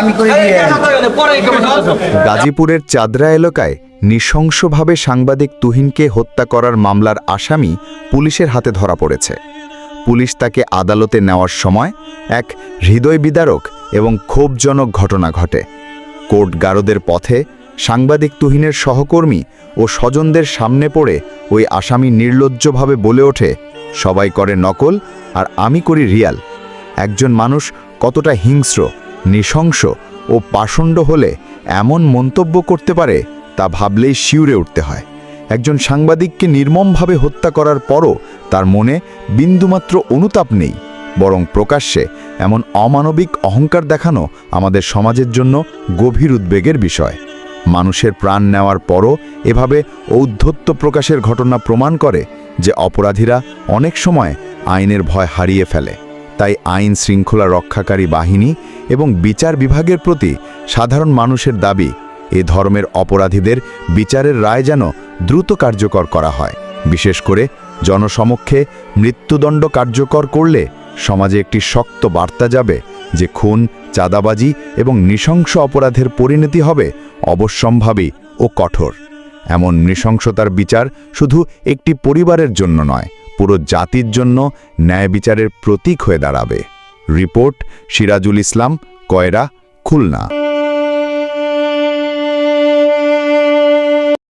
আমি করে দিয়ে গাজীপুরের চাদরা এলাকায় নৃশংসভাবে সাংবাদিক তুহিনকে হত্যা করার মামলার আসামি পুলিশের হাতে ধরা পড়েছে। পুলিশ তাকে আদালতে নেওয়ার সময় এক হৃদয় বিদারক এবং ক্ষোভজনক ঘটনা ঘটে। কোর্ট গারদের পথে সাংবাদিক তুহিনের সহকর্মী ও স্বজনদের সামনে পড়ে ওই আসামি নির্লজ্জভাবে বলে ওঠে সবাই করে নকল আর আমি করি রিয়াল। একজন মানুষ কতটা হিংস্র, নৃশংস ও পাষণ্ড হলে এমন মন্তব্য করতে পারে তা ভাবলেই শিউরে উঠতে হয়। একজন সাংবাদিককে নির্মমভাবে হত্যা করার পরও তার মনে বিন্দুমাত্র অনুতাপ নেই, বরং প্রকাশ্যে এমন অমানবিক অহংকার দেখানো আমাদের সমাজের জন্য গভীর উদ্বেগের বিষয়। মানুষের প্রাণ নেওয়ার পরও এভাবে ঔদ্ধত্য প্রকাশের ঘটনা প্রমাণ করে যে অপরাধীরা অনেক সময় আইনের ভয় হারিয়ে ফেলে। তাই আইন শৃঙ্খলা রক্ষাকারী বাহিনী এবং বিচার বিভাগের প্রতি সাধারণ মানুষের দাবি, এ ধর্মের অপরাধীদের বিচারের রায় যেন দ্রুত কার্যকর করা হয়। বিশেষ করে জনসমক্ষে মৃত্যুদণ্ড কার্যকর করলে সমাজে একটি শক্ত বার্তা যাবে যে খুন, চাঁদাবাজি এবং নৃশংস অপরাধের পরিণতি হবে অবশ্যম্ভাবী ও কঠোর। এমন নৃশংসতার বিচার শুধু একটি পরিবারের জন্য নয় পুরো জাতির জন্য ন্যায় বিচারের প্রতীক হয়ে দাঁড়াবে। রিপোর্ট সিরাজুল ইসলাম কয়রা খুলনা।